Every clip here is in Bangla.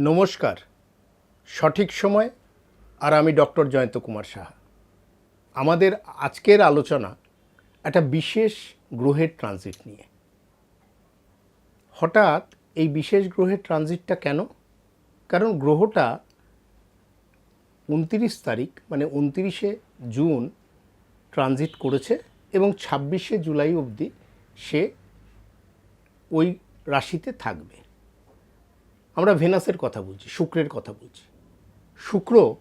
নমস্কার। সঠিক সময় আর আমি ডক্টর জয়ন্ত কুমার সাহা। আমাদের আজকের আলোচনা একটা বিশেষ গ্রহের ট্রানজিট নিয়ে। হঠাৎ এই বিশেষ গ্রহের ট্রানজিটটা কেন? কারণ গ্রহটা উনতিরিশ তারিখ মানে উনতিরিশে জুন ট্রানজিট করেছে এবং ছাব্বিশে জুলাই অবধি সে ওই রাশিতে থাকবে। আমরা ভেনাসের কথা বলছি, শুক্রের কথা বলছি। শুক্র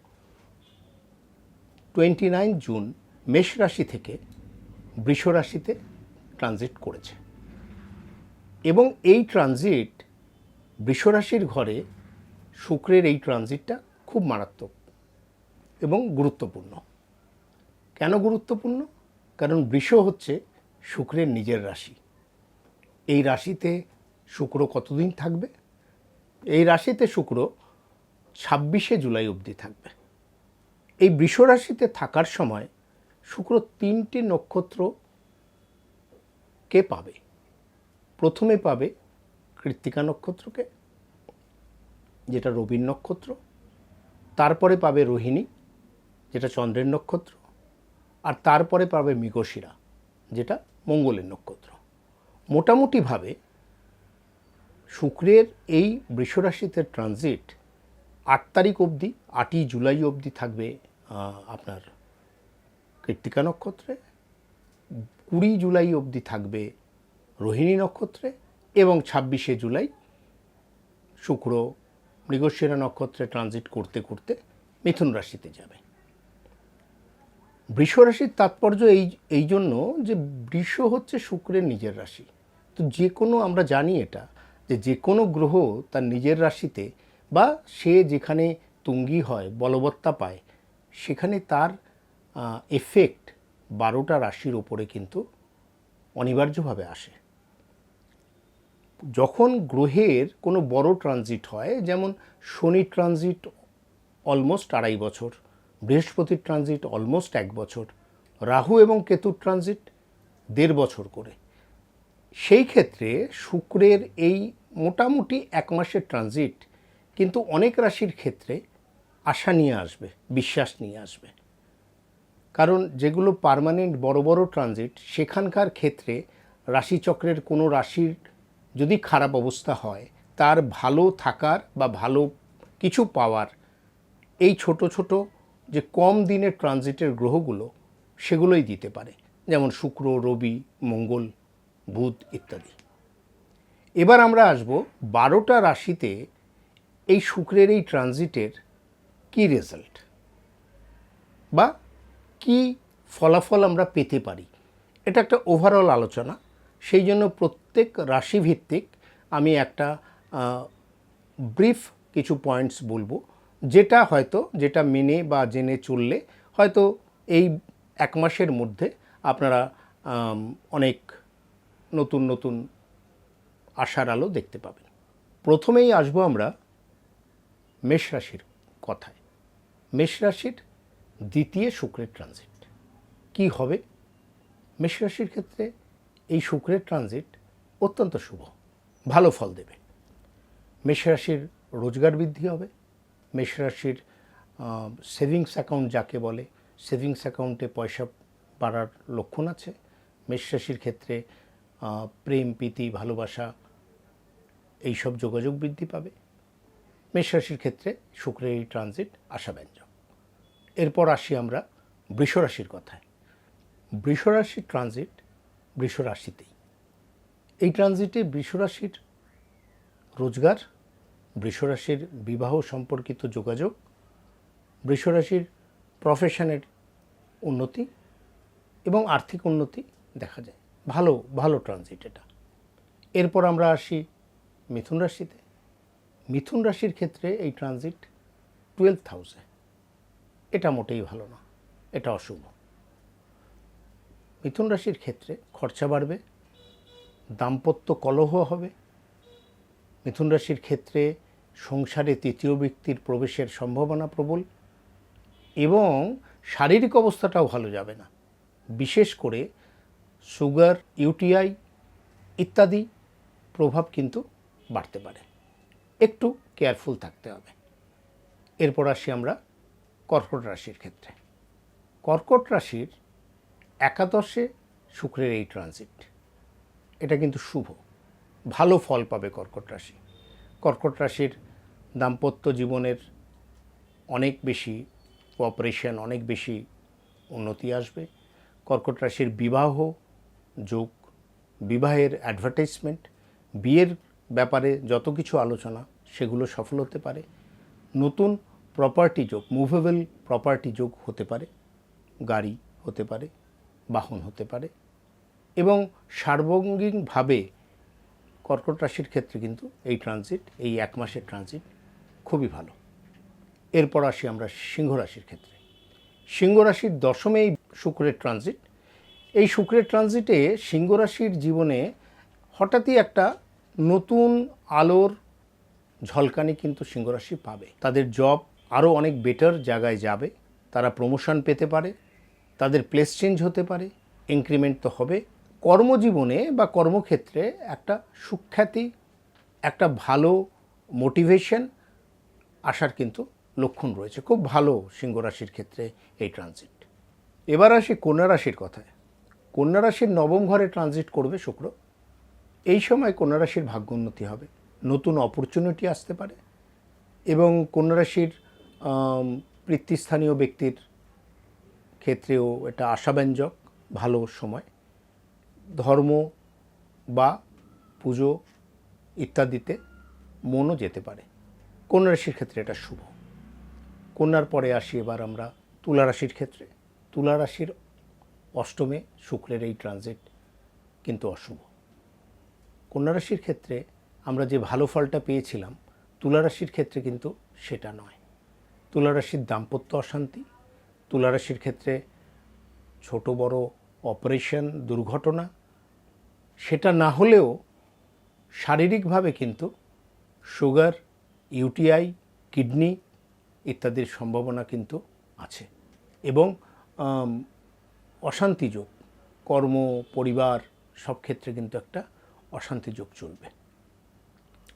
টোয়েন্টি নাইন জুন মেষ রাশি থেকে বৃষ রাশিতে ট্রানজিট করেছে। এবং এই ট্রানজিট বৃষ রাশির ঘরে শুক্রের এই ট্রানজিটটা খুব মারাত্মক এবং গুরুত্বপূর্ণ। কেন গুরুত্বপূর্ণ? কারণ বৃষ হচ্ছে শুক্রের নিজের রাশি। এই রাশিতে শুক্র কতদিন থাকবে? এই রাশিতে শুক্র ছাব্বিশে জুলাই অবধি থাকবে। এই বৃষ রাশিতে থাকার সময় শুক্র তিনটি নক্ষত্রকে পাবে? প্রথমে পাবে কৃত্তিকা নক্ষত্রকে, যেটা রবির নক্ষত্র। তারপরে পাবে রোহিণী, যেটা চন্দ্রের নক্ষত্র। আর তারপরে পাবে মৃগশিরা, যেটা মঙ্গলের নক্ষত্র। মোটামুটিভাবে শুক্রের এই বৃষরাশিতে ট্রানজিট আট তারিখ অবধি, আটই জুলাই অবধি থাকবে আপনার কৃত্তিকা নক্ষত্রে, কুড়ি জুলাই অবধি থাকবে রোহিণী নক্ষত্রে এবং ছাব্বিশে জুলাই শুক্র মৃগশিরা নক্ষত্রে ট্রানজিট করতে করতে মিথুন রাশিতে যাবে। বৃষ রাশির তাৎপর্য এই এই জন্য যে বৃষ হচ্ছে শুক্রের নিজের রাশি। তো যে কোনো আমরা জানি এটা যে যে কোনো গ্রহ তার নিজের রাশিতে বা সে যেখানে তুঙ্গি হয়, বলবত্তা পায়, সেখানে তার এফেক্ট বারোটা রাশির ওপরে কিন্তু অনিবার্যভাবে আসে। যখন গ্রহের কোনো বড় ট্রানজিট হয়, যেমন শনি ট্রানজিট অলমোস্ট আড়াই বছর, বৃহস্পতির ট্রানজিট অলমোস্ট এক বছর, রাহু এবং কেতুর ট্রানজিট দেড় বছর করে, সেই ক্ষেত্রে শুক্রের এই মোটামুটি এক মাসের ট্রানজিট কিন্তু অনেক রাশির ক্ষেত্রে আশা নিয়ে আসবে, বিশ্বাস নিয়ে আসবে। কারণ যেগুলো পার্মানেন্ট বড় বড় ট্রানজিট সেখানকার ক্ষেত্রে রাশিচক্রের কোনো রাশির যদি খারাপ অবস্থা হয়, তার ভালো থাকার বা ভালো কিছু পাওয়ার, এই ছোট ছোট যে কম দিনের ট্রানজিটের গ্রহগুলো, সেগুলোই দিতে পারে। যেমন শুক্র, রবি, মঙ্গল, বুধ ইত্যাদি। এবার আমরা আসব বারোটা রাশিতে এই শুক্রের এই ট্রানজিটের কী রেজাল্ট বা কি ফলাফল আমরা পেতে পারি? এটা একটা ওভারঅল আলোচনা। সেই জন্য প্রত্যেক রাশিভিত্তিক আমি একটা ব্রিফ কিছু পয়েন্টস বলব। যেটা হয়তো, যেটা মেনে বা জেনে চললে হয়তো এই এক মাসের মধ্যে আপনারা অনেক নতুন নতুন আশার আলো দেখতে পাবেন। প্রথমেই আসব আমরা মেষ রাশির কথায়। মেষ রাশির দ্বিতীয় শুক্রের ট্রানজিট কি হবে? মেষ রাশির ক্ষেত্রে এই শুক্রের ট্রানজিট অত্যন্ত শুভ। ভালো ফল দেবে। মেষ রাশির রোজগার বৃদ্ধি হবে। মেষ রাশির সেভিংস অ্যাকাউন্ট যাকে বলে, সেভিংস অ্যাকাউন্টে পয়সা বাড়ার লক্ষণ আছে। মেষ রাশির ক্ষেত্রে প্রেম, প্রীতি, ভালোবাসা এইসব যোগাযোগ বৃদ্ধি পাবে। মেষ রাশির ক্ষেত্রে শুক্রের এই ট্রানজিট আশাব্যঞ্জক। এরপর আসি আমরা বৃষ রাশির কথায়। বৃষ রাশির ট্রানজিট বৃষ রাশিতেই। এই ট্রানজিটে বৃষ রাশির রোজগার, বৃষ রাশির বিবাহ সম্পর্কিত যোগাযোগ, বৃষ রাশির প্রফেশনের উন্নতি এবং আর্থিক উন্নতি দেখা যায়। ভালো ভালো ট্রানজিট এটা। এরপর আমরা আসি মিথুন রাশিতে। মিথুন রাশির ক্ষেত্রে এই ট্রানজিট টুয়েলভ হাউসে এটা মোটেই ভালো না, এটা অশুভ। মিথুন রাশির ক্ষেত্রে খরচা বাড়বে, দাম্পত্য কলহ হবে। মিথুন রাশির ক্ষেত্রে সংসারে তৃতীয় ব্যক্তির প্রবেশের সম্ভাবনা প্রবল এবং শারীরিক অবস্থাটাও ভালো যাবে না। বিশেষ করে সুগার, ইউটিআই ইত্যাদি প্রভাব কিন্তু বাড়তে পারে। একটু কেয়ারফুল থাকতে হবে। এরপর আসি আমরা কর্কট রাশির ক্ষেত্রে। কর্কট রাশির একাদশে শুক্রের এই ট্রানজিট এটা কিন্তু শুভ। ভালো ফল পাবে কর্কট রাশি। কর্কট রাশির দাম্পত্য জীবনের অনেক বেশি কোঅপারেশন অনেক বেশি উন্নতি আসবে। কর্কট রাশির বিবাহ যোগ, বিবাহের অ্যাডভার্টাইজমেন্ট বিয়ের ব্যাপারে যত কিছু আলোচনা, সেগুলো সফল হতে পারে। নতুন প্রপার্টি যোগ মুভেবল প্রপার্টি যোগ হতে পারে, গাড়ি হতে পারে, বাহন হতে পারে এবং সার্বঙ্গিকভাবে কর্কট রাশির ক্ষেত্রে কিন্তু এই ট্রানজিট এই এক মাসের ট্রানজিট খুবই ভালো। এরপর আসি আমরা সিংহ রাশির ক্ষেত্রে। সিংহ রাশির দশমে এই শুক্রের ট্রানজিট এই শুক্রের ট্রানজিটে সিংহ রাশির জীবনে হঠাৎই একটা নতুন আলোর ঝলকানি কিন্তু সিংহ রাশি পাবে। তাদের জব আরও অনেক বেটার জায়গায় যাবে। তারা প্রমোশন পেতে পারে। তাদের প্লেস চেঞ্জ হতে পারে। ইনক্রিমেন্ট তো হবে। কর্মজীবনে বা কর্মক্ষেত্রে একটা সুখ্যাতি, একটা ভালো মোটিভেশন আসার কিন্তু লক্ষণ রয়েছে। খুব ভালো সিংহ রাশির ক্ষেত্রে এই ট্রানজিট এবার আসি কন্যা রাশির কথায়। কন্যা রাশির নবম ঘরে ট্রানজিট করবে শুক্র। এই সময় কন্যা রাশির ভাগ্য উন্নতি হবে। নতুন অপরচুনিটি আসতে পারে এবং কন্যা রাশির আম, পিতৃস্থানীয় ব্যক্তির ক্ষেত্রেও এটা আশাব্যঞ্জক ভালো সময়। ধর্ম বা পুজো ইত্যাদিতে মনও যেতে পারে। কন্যা রাশির ক্ষেত্রে এটা শুভ। কন্যার পরে আসি এবার আমরা তুলা রাশির ক্ষেত্রে। তুলা রাশির অষ্টমে শুক্রের এই ট্রানজিট কিন্তু অশুভ। কন্যা রাশির ক্ষেত্রে আমরা যে ভালো ফলটা পেয়েছিলাম তুলা রাশির ক্ষেত্রে কিন্তু সেটা নয়। তুলা রাশির দাম্পত্য অশান্তি তুলা রাশির ক্ষেত্রে ছোট বড় অপারেশন, দুর্ঘটনা, সেটা না হলেও শারীরিকভাবে কিন্তু সুগার, ইউটিআই, কিডনি ইত্যাদির সম্ভাবনা কিন্তু আছে। এবং অশান্তি যোগ, কর্ম, পরিবার সব ক্ষেত্রে কিন্তু একটা অশান্তি যোগ চলবে।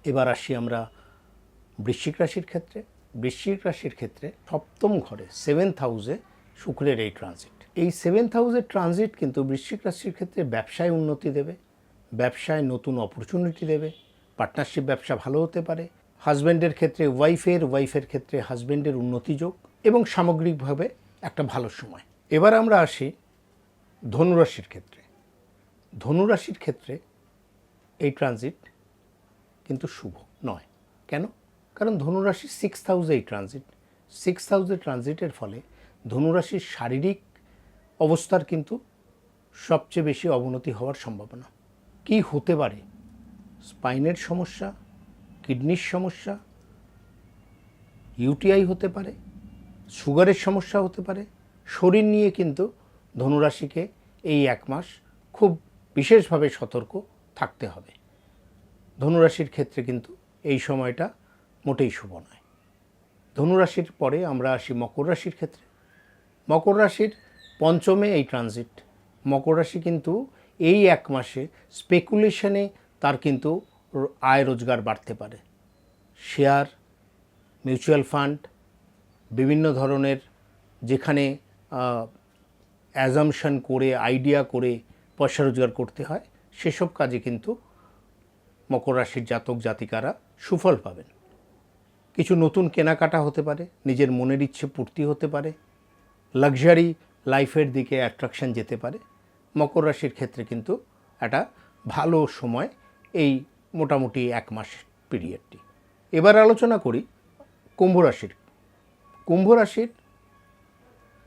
এবার আসি আমরা বৃশ্চিক রাশির ক্ষেত্রে। বৃশ্চিক রাশির ক্ষেত্রে সপ্তম ঘরে সেভেন্থ হাউসে শুক্রের এই ট্রানজিট এই সেভেন্থ হাউসের ট্রানজিট কিন্তু বৃশ্চিক রাশির ক্ষেত্রে ব্যবসায় উন্নতি দেবে, ব্যবসায় নতুন অপরচুনিটি দেবে পার্টনারশিপ ব্যবসা ভালো হতে পারে হাজব্যান্ডের ক্ষেত্রে ওয়াইফের ওয়াইফের ক্ষেত্রে হাজব্যান্ডের উন্নতি যোগ এবং সামগ্রিকভাবে একটা ভালো সময়। এবার আমরা আসি ধনুরাশির ক্ষেত্রে। ধনুরাশির ক্ষেত্রে এই ট্রানজিট কিন্তু শুভ নয়। কেন? কারণ ধনুরাশির সিক্স হাউসে এই ট্রানজিট সিক্স হাউসে ট্রানজিটের ফলে ধনুরাশির শারীরিক অবস্থার কিন্তু সবচেয়ে বেশি অবনতি হওয়ার সম্ভাবনা। কি হতে পারে? স্পাইনের সমস্যা কিডনির সমস্যা ইউটিআই হতে পারে সুগারের সমস্যা হতে পারে। শরীর নিয়ে কিন্তু ধনুরাশিকে এই এক মাস খুব বিশেষভাবে সতর্ক থাকতে হবে। ধনুরাশির ক্ষেত্রে কিন্তু এই সময়টা মোটেই শুভ নয়। ধনুরাশির পরে আমরা আসি মকর রাশির ক্ষেত্রে। মকর রাশির পঞ্চমে এই ট্রানজিট মকর রাশি কিন্তু এই এক মাসে স্পেকুলেশনে তার কিন্তু আয় রোজগার বাড়তে পারে। শেয়ার মিউচুয়াল ফান্ড বিভিন্ন ধরনের যেখানে অ্যাজামশন করে আইডিয়া করে পয়সা রোজগার করতে হয়, সেসব কাজে কিন্তু মকর রাশির জাতক জাতিকারা সুফল পাবেন। কিছু নতুন কেনাকাটা হতে পারে, নিজের মনের ইচ্ছে পূর্তি হতে পারে লাক্সারি লাইফের দিকে অ্যাট্রাকশন যেতে পারে। মকর রাশির ক্ষেত্রে কিন্তু একটা ভালো সময় এই মোটামুটি এক মাস পিরিয়ডটি এবার আলোচনা করি কুম্ভ রাশির। কুম্ভ রাশির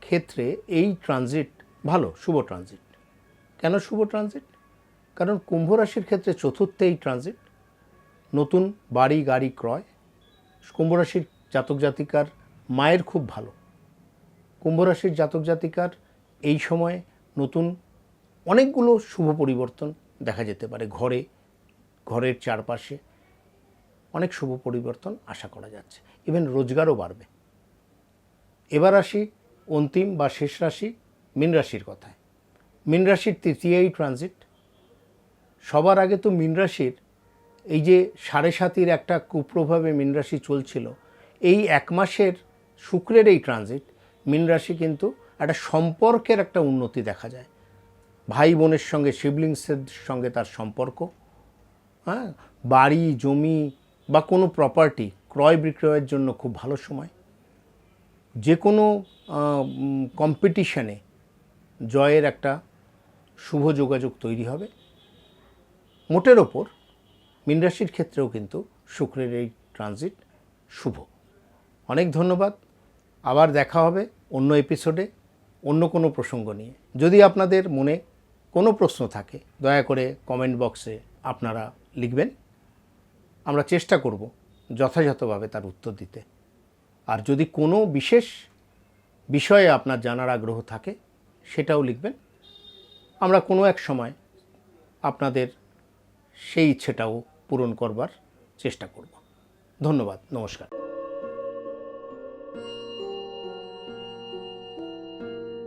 ক্ষেত্রে এই ট্রানজিট ভালো, শুভ ট্রানজিট কেন শুভ ট্রানজিট কারণ কুম্ভ রাশির ক্ষেত্রে চতুর্থে এই ট্রানজিট নতুন বাড়ি, গাড়ি ক্রয়। কুম্ভ রাশির জাতক জাতিকার মায়ের খুব ভালো। কুম্ভ রাশির জাতক জাতিকার এই সময়ে নতুন অনেকগুলো শুভ পরিবর্তন দেখা যেতে পারে ঘরে, ঘরের চারপাশে অনেক শুভ পরিবর্তন আশা করা যাচ্ছে। ইভেন রোজগারও বাড়বে। এবার আসি অন্তিম বা শেষ রাশি মীন রাশির কথায়। মীন রাশির তৃতীয় এই ট্রানজিট সবার আগে তো মীন রাশির এই যে সাড়ে সাতির একটা কুপ্রভাবে মীন রাশি চলছিল, এই এক মাসের শুক্রের এই ট্রানজিট মীন রাশি কিন্তু একটা সম্পর্কের একটা উন্নতি দেখা যায়। ভাই বোনের সঙ্গে সিবলিংসের সঙ্গে তার সম্পর্ক হ্যাঁ? বাড়ি, জমি বা কোনো প্রপার্টি ক্রয় বিক্রয়ের জন্য খুব ভালো সময়। যে কোনো কম্পিটিশানে জয়ের একটা শুভ যোগাযোগ তৈরি হবে। মোটের ওপর মীন রাশির ক্ষেত্রেও কিন্তু শুক্রের এই ট্রানজিট শুভ। অনেক ধন্যবাদ। আবার দেখা হবে অন্য এপিসোডে অন্য কোনো প্রসঙ্গ নিয়ে। যদি আপনাদের মনে কোনো প্রশ্ন থাকে, দয়া করে কমেন্ট বক্সে আপনারা লিখবেন। আমরা চেষ্টা করব যথাযথভাবে তার উত্তর দিতে। আর যদি কোনো বিশেষ বিষয়ে আপনার জানার আগ্রহ থাকে, সেটাও লিখবেন। আমরা কোনো এক সময় আপনাদের সেই ইচ্ছেটাও পূরণ করবার চেষ্টা করব। ধন্যবাদ নমস্কার।